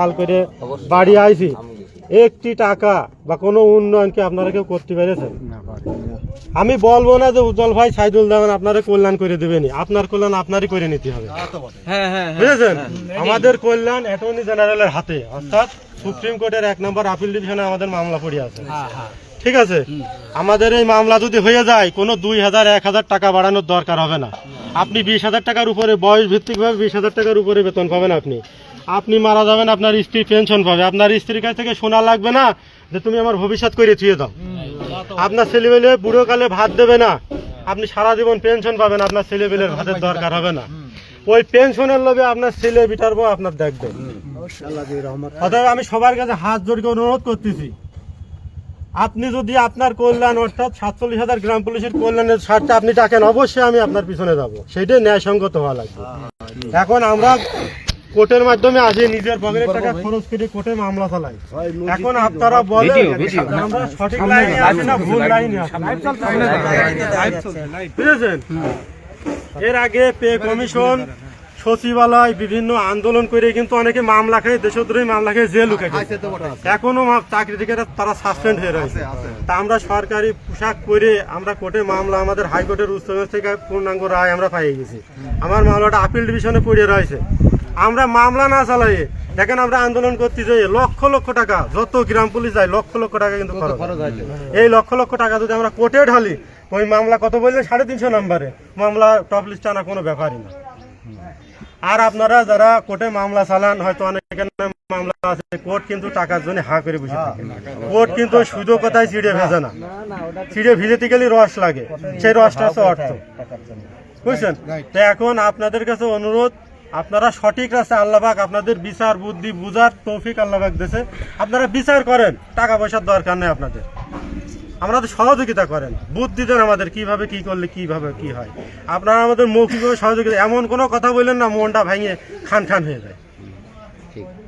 হাল করে বাড়ি আইছি। একটি টাকা বা কোনো উন্নয়ন কি আপনারা কেউ করতে পেরেছেন? আমি বলব না যে উজ্জ্বল ভাই সাইদুল দেওয়ান আপনারা কল্যাণ করে দেবেনি। আপনার কল্যাণ আপনারই করে নিতে হবে। হ্যাঁ হ্যাঁ বুঝেছেন? আমাদের কল্যাণ অ্যাটর্নি জেনারেলের হাতে। অর্থাৎ সুপ্রিম কোর্টের এক নম্বর আপিল ডিভিশনে আমাদের মামলা পড়ে আছে। ঠিক আছে? আমাদের এই মামলা যদি হয়ে যায় কোনো দুই হাজার এক হাজার টাকা বাড়ানোর দরকার হবে না। আপনি বিশ হাজার টাকার উপরে বয়স ভিত্তিকভাবে বিশ হাজার টাকার উপরে বেতন পাবেন আপনি। আপনি মারা যাবেন, আপনার স্ত্রী পেনশন পাবে। আপনার স্ত্রীর কাছ থেকে শোনা লাগবে না যে তুমি আমার ভবিষ্যৎ করে থুয়ে দাও। আপনার ছেলেবেলে বুড়োকালে ভাত দেবে না। আপনি সারা জীবন পেনশন পাবেন, আপনার ছেলেবেলের ভাতের দরকার হবে না। ওই পেনশনের লোভে আপনার ছেলে বিটার বউ আপনার দেখবে। অতএব আমি সবার কাছে হাত জোড়কে অনুরোধ করতেছি। আপনি যদি আপনার কল্যাণ, অর্থাৎ সাতচল্লিশ হাজার গ্রাম পুলিশের কল্যাণের স্বার্থে আপনি ডাকেন, অবশ্যই আমি আপনার পিছনে যাব। সেটাই ন্যায়সঙ্গত হওয়া লাগবে। এখন আমরা কোর্টের মাধ্যমে আসি নিজের পকেটের টাকা খরচ করে কোর্টে মামলা চালাই এখন আপনারা বলেন আমরা সঠিক লাইনে আছি না ভুল লাইনে আছি? বুঝেছেন? এর আগে পে কমিশন সচিবালয় বিভিন্ন আন্দোলন করে কিন্তু অনেকে মামলা খেয়ে দেশদ্রোহী মামলা খেয়ে জেল উঠে এখনও চাকরি থেকে তারা সাসপেন্ড হয়ে রয়েছে। তা আমরা সরকারি পোশাক পরে আমরা কোর্টে মামলা আমাদের হাইকোর্টের উচ্চ থেকে পূর্ণাঙ্গ রায় আমরা পাইয়ে গেছি। আমার মামলাটা আপিল ডিভিশনে পড়ে রয়েছে। আমরা মামলা না চালাই দেখেন আমরা আন্দোলন করতে যাই লক্ষ লক্ষ টাকা যত গ্রাম পুলিশ যায় লক্ষ লক্ষ টাকা কিন্তু খরচ এই লক্ষ লক্ষ টাকা যদি আমরা কোর্টে ঢালি ওই মামলা কত বললে সাড়ে তিনশো নাম্বারে। মামলা টপ লিস্ট আনা কোনো ব্যাপারই না। আর আপনারা যারা কোর্টে মামলা চালান হয়তো অনেকের নামে মামলা আছে কোর্ট কিন্তু টাকার জন্য হা করে বসে থাকে। কোর্ট কিন্তু সুযোগ কথায় চিড়ে ভেজে না। চিড়ে ভিজেতে গেলে রস লাগে। সেই রসটা হচ্ছে অর্থ। বুঝছেন? তো এখন আপনাদের কাছে অনুরোধ আপনারা সঠিক রাস্তায় আল্লাহবাক আপনাদের বিচার বুদ্ধি বুঝার তৌফিক আল্লাহবাক দিয়েছে আপনারা বিচার করেন টাকা পয়সার দরকার নেই আপনাদের। আমাদের সহযোগিতা করেন। বুদ্ধি দেন আমাদের কীভাবে কি করলে কীভাবে কি হয়। আপনারা আমাদের মৌখিকভাবে সহযোগিতা এমন কোনো কথা বললেন না মনটা ভেঙে খান খান হয়ে যায়।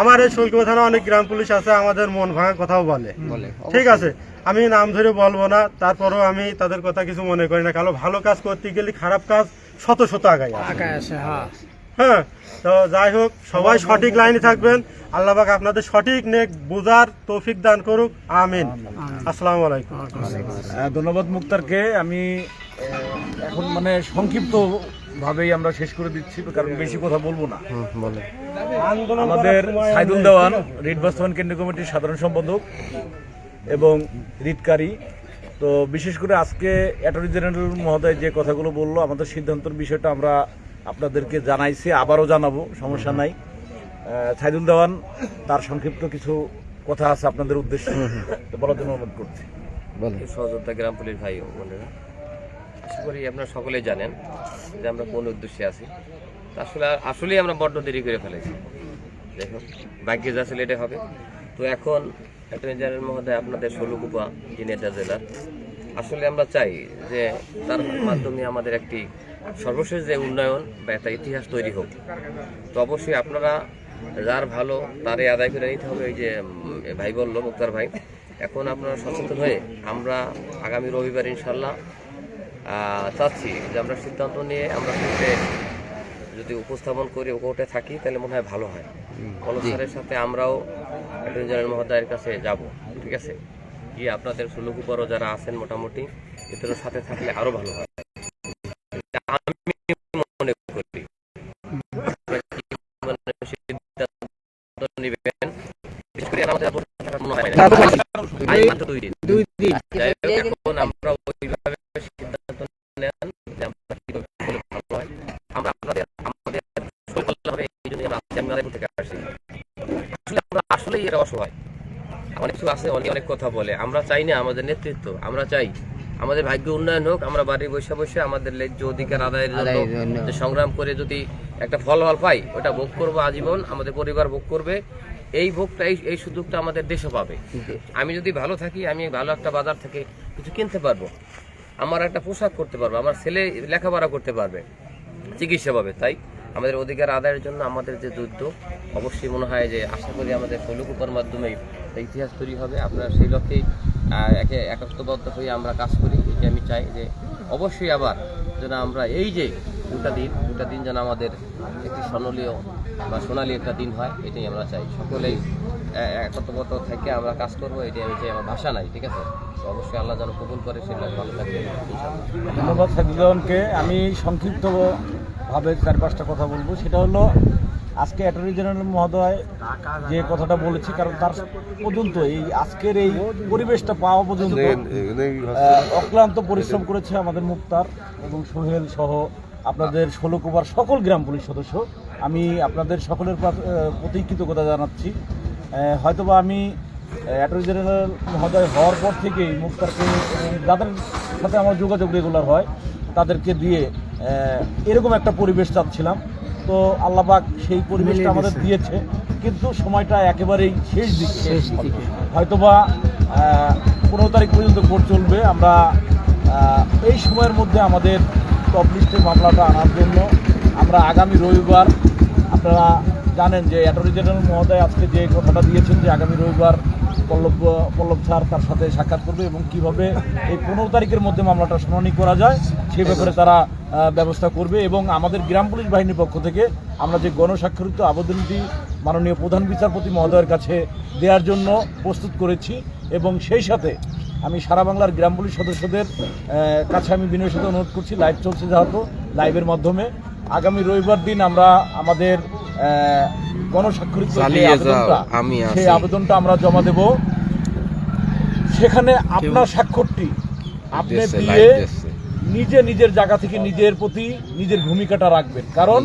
আমার এই শৈলকুপা থানা অনেক গ্রাম পুলিশ আছে আমাদের মন ভাঙা কথাও বলে। ঠিক আছে আমি নাম ধরে বলব না তারপরও আমি তাদের কথা কিছু মনে করি না। কালো ভালো কাজ করতে গেলে খারাপ কাজ শত শত আগাই আসে। আছে হ্যাঁ। হ্যাঁ তো যাই হোক সবাই সঠিক লাইনে থাকবেন। আল্লাহ পাক আপনাদের সঠিক নেক বোঝার তৌফিক দান করুক। আমিন। আসসালামু আলাইকুম। ধন্যবাদ মুক্তারকে। আমি এখন মানে সংক্ষিপ্ত ভাবেই আমরা শেষ করে দিচ্ছি কারণ বেশি কথা বলব না। আমাদের সাইদুল দেওয়ান রিট বাস্তবায়ন কেন্দ্রীয় কমিটির সাধারণ সম্পাদক এবং রিটকারী। তো বিশেষ করে আজকে অ্যাটর্নি জেনারেল মহোদয় যে কথাগুলো বলল আমাদের সিদ্ধান্তের বিষয়টা আমরা আপনাদেরকে জানাইছি আবারও জানাব সমস্যা নাই। সাইদুল দেওয়ান তার সংক্ষিপ্ত কিছু কথা আছে আপনাদের উদ্দেশ্যে। তো বলার জন্য অনুরোধ করছি। সহযোদ্ধা গ্রাম পুলিশ ভাই ও বোনেরা আশা করি আপনারা সকলেই জানেন যে আমরা কোন উদ্দেশ্যে আছি। আসলে আসলেই আমরা বড্ড দেরি করে ফেলেছি। দেখো ভাগ্যে যা ছিল এটা হবে। তো এখন অ্যাটর্নি জেনারেল মহোদয় আপনাদের ষোলকুপা জিনেদা জেলার। আসলে আমরা চাই যে তার মাধ্যমে আমাদের একটি সর্বশেষ যে উন্নয়ন বা একটা ইতিহাস তৈরি হোক তো অবশ্যই আপনারা যার ভালো তারে আদায় করে নিতে হবে এই যে ভাই বলল মুক্তার ভাই। এখন আপনারা সচেতন হয়ে আমরা আগামী রবিবার ইনশাল্লাহ চাচ্ছি যে আমরা সিদ্ধান্ত নিয়ে আমরা কোর্টে যদি উপস্থাপন করি কোর্টে থাকি তাহলে মনে হয় ভালো হয়। কলেজ স্যারের সাথে আমরাও অ্যাটর্নি জেনারেল মহোদয়ের কাছে যাব ঠিক আছে? গিয়ে আপনাদের সুলুকুপারও যারা আছেন মোটামুটি এদের সাথে থাকলে আরও ভালো হয় আমি মনে করি আপনারা কি মানে সিদ্ধান্ত নেবেন বিশেষ করে আমাদের এত টাকা মনে হয় না। আজ মাত্র অনেক কথা বলে আমরা চাই না আমাদের নেতৃত্ব আমরা চাই আমাদের ভাগ্য উন্নয়ন হোক আমরা বাড়ি বসে বসে আমাদের অধিকার আদায়ের সংগ্রাম করে যদি একটা ফলাফল পাই ওটা ভোগ করব আজীবন আমাদের পরিবার ভোগ করবে এই ভোগটা এই এই সুযোগটা আমাদের দেশে পাবে। আমি যদি ভালো থাকি আমি ভালো একটা বাজার থেকে কিছু কিনতে পারব। আমার একটা পোশাক করতে পারব আমার ছেলে লেখাপড়া করতে পারবে চিকিৎসা পাবে। তাই আমাদের অধিকার আদায়ের জন্য আমাদের যে যুদ্ধ অবশ্যই মনে হয় যে আশা করি আমাদের শৈলকুপার মাধ্যমেই একটা ইতিহাস তৈরি হবে। আপনারা সেই লক্ষ্যেই একে একাত্মবদ্ধ হয়ে আমরা কাজ করি। এটি আমি চাই যে অবশ্যই আবার যেন আমরা এই যে দুটা দিন দুটা দিন যেন আমাদের একটি স্বর্ণলীয় বা সোনালি একটা দিন হয় এটাই আমরা চাই। সকলেই এ- একত্রবদ্ধ থেকে আমরা কাজ করব এটাই আমি চাই আমার ভাষা নাই ঠিক আছে? অবশ্যই আল্লাহ যেন কবুল করে সেটা ভালো থাকবে ধন্যবাদ সাকিবকে আমি সংক্ষিপ্তভাবে চার পাঁচটা কথা বলব। সেটা হলো আজকে অ্যাটর্নি জেনারেল মহোদয় যে কথাটা বলেছি কারণ তার পর্যন্ত এই আজকের এই পরিবেশটা পাওয়া পর্যন্ত অক্লান্ত পরিশ্রম করেছে আমাদের মুক্তার এবং সোহেল সহ আপনাদের ষোলো কুমার সকল গ্রাম পুলিশ সদস্য। আমি আপনাদের সকলের প্রতি কৃতজ্ঞতা জানাচ্ছি। হয়তোবা আমি অ্যাটর্নি জেনারেল মহোদয় হওয়ার পর থেকেই মুক্তারকে যাদের সাথে আমার যোগাযোগ রেগুলার হয় তাদেরকে দিয়ে এরকম একটা পরিবেশ চাচ্ছিলাম। তো আল্লাপাক সেই পরিবেশটা আমাদের দিয়েছে। কিন্তু সময়টা একেবারেই শেষ দিকে। হয়তোবা পনেরো তারিখ পর্যন্ত কোর্ট চলবে। আমরা এই সময়ের মধ্যে আমাদের টপ লিস্টে মামলাটা আনার জন্য আমরা আগামী রবিবার আপনারা জানেন যে অ্যাটর্নি জেনারেল মহোদয় আজকে যে কথাটা দিয়েছেন যে আগামী রবিবার পল্লব পল্লব স্যার তার সাথে সাক্ষাৎ করবে এবং কীভাবে এই পনেরো তারিখের মধ্যে মামলাটা শুনানি করা যায় সে ব্যাপারে তারা ব্যবস্থা করবে এবং আমাদের গ্রাম পুলিশ বাহিনীর পক্ষ থেকে আমরা যে গণস্বাক্ষরিত আবেদনটি মাননীয় প্রধান বিচারপতি মহোদয়ের কাছে দেওয়ার জন্য প্রস্তুত করেছি এবং সেই সাথে আমি সারা বাংলার গ্রাম পুলিশ সদস্যদের কাছে আমি বিনয়ের সাথে অনুরোধ করছি লাইভ চলছে যেহেতু লাইভের মাধ্যমে। আগামী রবিবার দিন আমরা আমাদের গণস্বাক্ষরিত সেই আবেদনটা আমরা জমা দেব। সেখানে আপনার স্বাক্ষরটি আপনি দিয়ে নিজে নিজের জায়গা থেকে নিজের প্রতি নিজের ভূমিকাটা রাখবেন। কারণ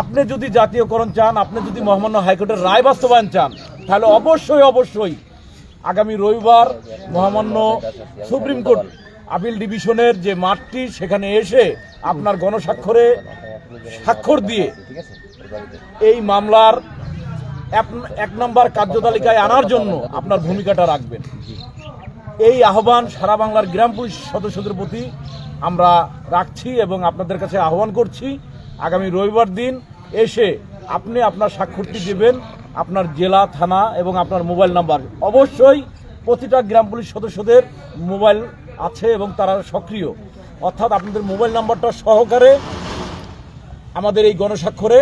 আপনি যদি জাতীয়করণ চান আপনি যদি মহামান্য হাইকোর্টের রায় বাস্তবায়ন চান তাহলে অবশ্যই অবশ্যই আগামী রবিবার মহামান্য সুপ্রিম কোর্ট আপিল ডিভিশনের যে মাঠটি সেখানে এসে আপনার গণস্বাক্ষরে স্বাক্ষর দিয়ে এই মামলার এক- নম্বর কার্যতালিকায় আনার জন্য আপনার ভূমিকাটা রাখবেন। এই আহ্বান সারা বাংলার গ্রাম পুলিশ সদস্যদের প্রতি আমরা রাখছি এবং আপনাদের কাছে আহ্বান করছি, আগামী রবিবার দিন এসে আপনি আপনার স্বাক্ষরটি দেবেন আপনার জেলা, থানা এবং আপনার মোবাইল নাম্বার। অবশ্যই প্রতিটা গ্রাম পুলিশ সদস্যদের মোবাইল আছে এবং তারা সক্রিয়। অর্থাৎ আপনাদের মোবাইল নাম্বারটা সহকারে আমাদের এই গণস্বাক্ষরে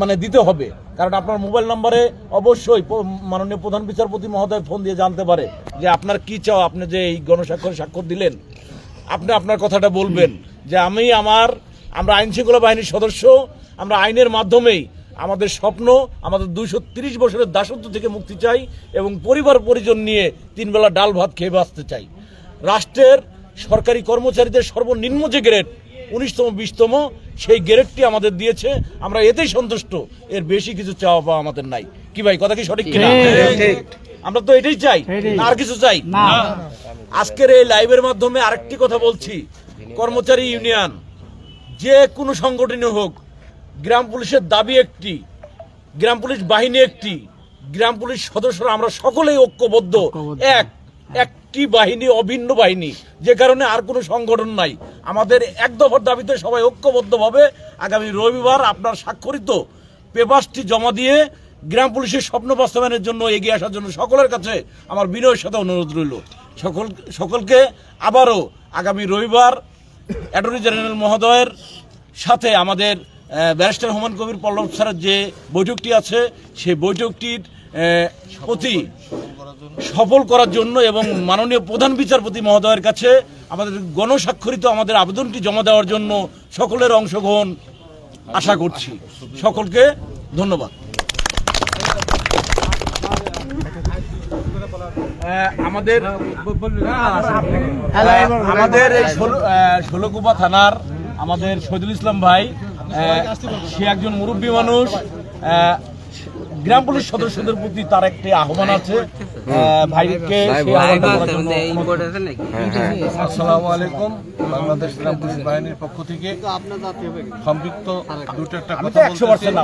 মানে দিতে হবে। কারণ আপনার মোবাইল নম্বরে অবশ্যই মাননীয় প্রধান বিচারপতি মহোদয় ফোন দিয়ে জানতে পারে যে আপনার কি চাও, আপনি যে এই গণস্বাক্ষর স্বাক্ষর দিলেন, আপনি আপনার কথাটা বলবেন যে আমি আমার, আমরা আইন শৃঙ্খলা বাহিনীর সদস্য, আমরা আইনের মাধ্যমেই আমাদের স্বপ্ন, আমাদের দুইশো তিরিশ বছরের দাসত্ব থেকে মুক্তি চাই এবং পরিবার পরিজন নিয়ে তিনবেলা ডাল ভাত খেয়ে বাঁচতে চাই। রাষ্ট্রের সরকারি কর্মচারীদের সর্বনিম্ন যে গ্রেড উনিশতম বিশতম সেই গ্রেডটি আমাদের দিয়েছে। আমরা এতেই সন্তুষ্ট। এর বেশি কিছু চাওয়া পাওয়া আমাদের নাই। কি ভাই কথা কি সঠিক কিনা? আমরা তো এটাই চাই। আর কিছু চাই? আজকের এই লাইভের মাধ্যমে আরেকটি কথা বলছি। কর্মচারী ইউনিয়ন যে কোনো সংগঠনই হোক গ্রাম পুলিশের দাবি একটি গ্রাম পুলিশ বাহিনী একটি গ্রাম পুলিশ সদস্যরা আমরা সকলেই ঐক্যবদ্ধ এক একটি বাহিনী, অভিন্ন বাহিনী। যে কারণে আর কোনো সংগঠন নাই। আমাদের এক দফার দাবিতে সবাই ঐক্যবদ্ধভাবে আগামী রবিবার আপনার স্বাক্ষরিত পেপারসটি জমা দিয়ে গ্রাম পুলিশের স্বপ্ন বাস্তবায়নের জন্য এগিয়ে আসার জন্য সকলের কাছে আমার বিনয়ের সাথে অনুরোধ রইল। সকল সকলকে আবারও আগামী রবিবার অ্যাটর্নি জেনারেল মহোদয়ের সাথে আমাদের ব্যারিস্টার হুমায়ুন কবির পল্লব স্যারের যে বৈঠকটি আছে সেই বৈঠকটির প্রতি সফল করার জন্য এবং মাননীয় প্রধান বিচারপতি মহোদয়ের কাছে আমাদের গণস্বাক্ষরিত আমাদের আবেদনটি জমা দেওয়ার জন্য সকলের অংশগ্রহণ আশা করছি। সকলকে ধন্যবাদ। আমাদের আমাদের এই ষোলকুপা থানার আমাদের শহীদুল ইসলাম ভাই সে একজন মুরব্বী মানুষ গ্রাম পুলিশ সদস্যদের প্রতি তার একটি আহ্বান আছে। আহ, ভাইকে করার জন্য আসসালামু আলাইকুম। বাংলাদেশ গ্রাম পুলিশ বাহিনীর পক্ষ থেকে সম্পৃক্ত দুটো একটা কথা তো একশো বলতেছি পার্সেন্ট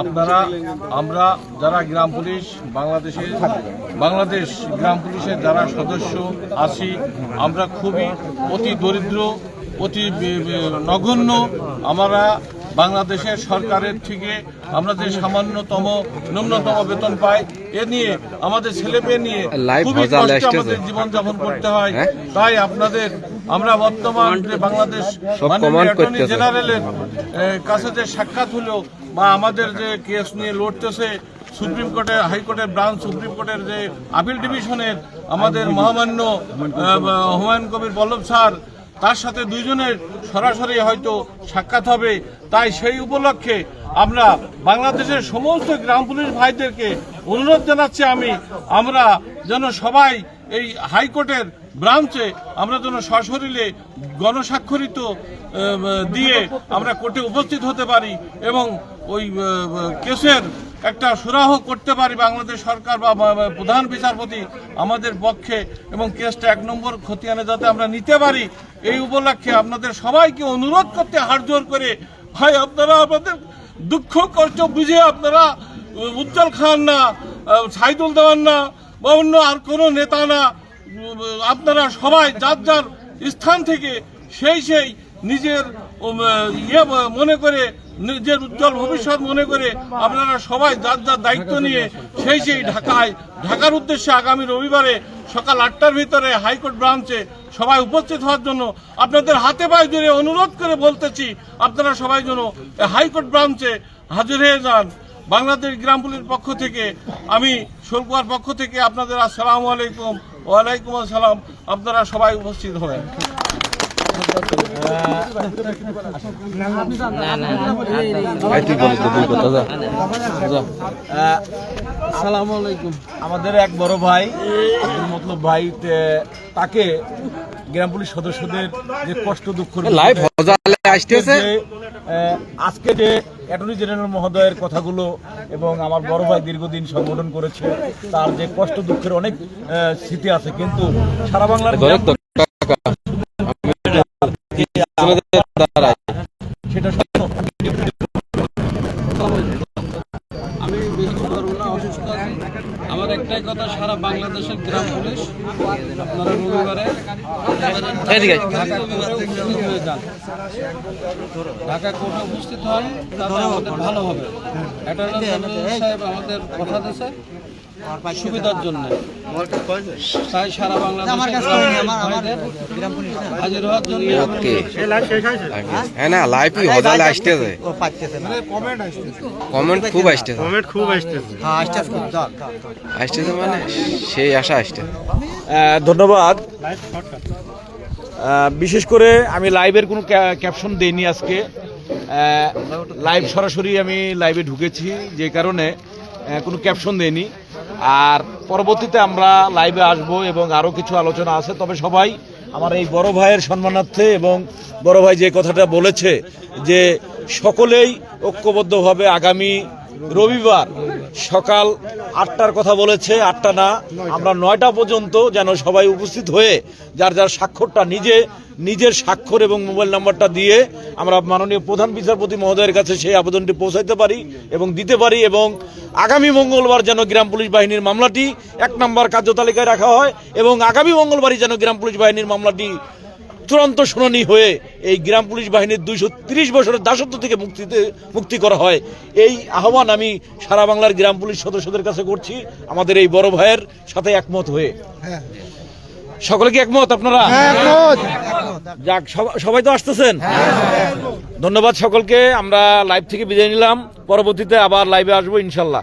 আপনারা আমরা যারা গ্রাম পুলিশ বাংলাদেশের বাংলাদেশ গ্রাম পুলিশের যারা সদস্য আছি আমরা খুবই অতি দরিদ্র অতি নগণ্য। আমরা বাংলাদেশের সরকারের থেকে আমরা যে সামান্যতম ন্যূনতম বেতন পাই এ নিয়ে আমাদের ছেলে মেয়ে নিয়ে খুবই কষ্টে আমাদের জীবনযাপন করতে হয়। হ্যাঁ? তাই আপনাদের আমরা বর্তমান যে বাংলাদেশ অ্যাটর্নি জেনারেলের কাছে যে সাক্ষাৎ হলো বা আমাদের যে কেস নিয়ে লড়তেছে সুপ্রিম কোর্টের হাইকোর্টের ব্রাঞ্চ সুপ্রিম কোর্টের যে আপিল ডিভিশনের আমাদের মহামান্য হুমায়ুন কবির বল্লভ স্যার তার সাথে দুইজনের সরাসরি হয়তো সাক্ষাৎ হবে। তাই সেই উপলক্ষে আমরা বাংলাদেশের সমস্ত গ্রাম পুলিশ ভাইদেরকে অনুরোধ জানাচ্ছি আমি, আমরা যেন সবাই এই হাইকোর্টের ব্রাঞ্চে আমরা যেন সশরীরে গণস্বাক্ষরিত দিয়ে আমরা কোর্টে উপস্থিত হতে পারি এবং ওই কেসের একটা সুরাহ করতে পারি বাংলাদেশ সরকার বা প্রধান বিচারপতি আমাদের পক্ষে এবং কেসটা এক নম্বর খতিয়ানে যাতে আমরা নিতে পারি, এই উপলক্ষে আপনাদের সবাইকে অনুরোধ করতে হাড়জোর করে, ভাই আপনারা আপনাদের দুঃখ কষ্ট বুঝে আপনারা উজ্জ্বল খান না সাইদুল দেওয়ান না, বা অন্য আর কোনো নেতা না, আপনারা সবাই যার যার স্থান থেকে সেই সেই নিজের ইয়ে মনে করে নিজের উজ্জ্বল ভবিষ্যৎ মনে করে আপনারা সবাই যার যার দায়িত্ব নিয়ে সেই সেই ঢাকায়, ঢাকার উদ্দেশ্যে আগামী রবিবারে সকাল আটটার ভিতরে হাইকোর্ট ব্রাঞ্চে সবাই উপস্থিত হওয়ার জন্য আপনাদের হাতে পায়ে ধরে অনুরোধ করে বলতেছি, আপনারা সবাই যেন হাইকোর্ট ব্রাঞ্চে হাজির হয়ে যান। বাংলাদেশ গ্রাম পুলিশের পক্ষ থেকে, আমি সরকার পক্ষ থেকে আপনাদের আসসালামু আলাইকুম, ওয়ালাইকুম আসসালাম, আপনারা সবাই উপস্থিত হবেন। আমাদের এক বড় ভাই মতলব ভাই তাকে গ্রাম পুলিশ সদস্যদের যে কষ্ট দুঃখ আজকে যে অ্যাটর্নি জেনারেল মহোদয়ের কথাগুলো এবং আমার বড় ভাই দীর্ঘদিন সংগঠন করেছে তার যে কষ্ট দুঃখের অনেক স্মৃতি আছে কিন্তু সারা বাংলার গ্রাম সেটা আমি বেশি পারব না অসুস্থ। আছি আমার একটাই কথা সারা বাংলাদেশের গ্রাম পুলিশ আপনারা রবিবারে ঢাকা কোর্টে উপস্থিত হয়ে যান। ঢাকা কোর্টে উপস্থিত হন তাতে আমাদের ভালো হবে। সাহেব আমাদের কথা দিয়েছে। সুবিধার জন্য। তাই সারা বাংলাদেশের গ্রাম পুলিশ ভাইদের হাজির হওয়ার জন্য লাইভ হ্যাঁ। না লাইভ হজালে আসতেছে। কমেন্ট খুব আসতেছে। কমেন্ট খুব আসতেছে। আসতেছে মানে সেই আশা আসতেছে। ধন্যবাদ। লাইভ শর্টকাট আহ, বিশেষ করে আমি লাইভের কোনো ক্যাপশন দেইনি আজকে। লাইভ সরাসরি আমি লাইভে ঢুকেছি যে কারণে কোনো ক্যাপশন দেইনি। আর পরবর্তীতে আমরা লাইভে আসব এবং আরও কিছু আলোচনা আছে। তবে সবাই আমার এই বড় ভাইয়ের সম্মানার্থে এবং বড় ভাই যে কথাটা বলেছে যে সকলেই ঐক্যবদ্ধভাবে আগামী রবিবার সকাল আটটার কথা বলেছে, আটটা না, আমরা নয়টা পর্যন্ত যেন সবাই উপস্থিত হয়ে যার যার স্বাক্ষরটা নিজে নিজের স্বাক্ষর এবং মোবাইল নাম্বারটা দিয়ে আমরা মাননীয় প্রধান বিচারপতি মহোদয়ের কাছে সেই আবেদনটি পৌঁছাইতে পারি এবং দিতে পারি এবং আগামী মঙ্গলবার যেন গ্রাম পুলিশ বাহিনীর মামলাটি এক নম্বর কার্যতালিকায় রাখা হয় এবং আগামী মঙ্গলবারই যেন গ্রাম পুলিশ বাহিনীর মামলাটি চূড়ান্ত শুনানি হয়ে এই গ্রাম পুলিশ বাহিনীর দুইশো তিরিশ বছরের দাসত্ব থেকে মুক্তিতে, মুক্তি করা হয়। এই আহ্বান আমি সারা বাংলার গ্রাম পুলিশ সদস্যদের কাছে করছি। আমাদের এই বড় ভাইয়ের সাথে একমত হয়ে। সকলে কি একমত আপনারা? যাক সবা- সবাই তো আসতেছেন। ধন্যবাদ সকলকে আমরা লাইভ থেকে বিদায় নিলাম। পরবর্তীতে আবার লাইভে আসব ইনশাল্লাহ।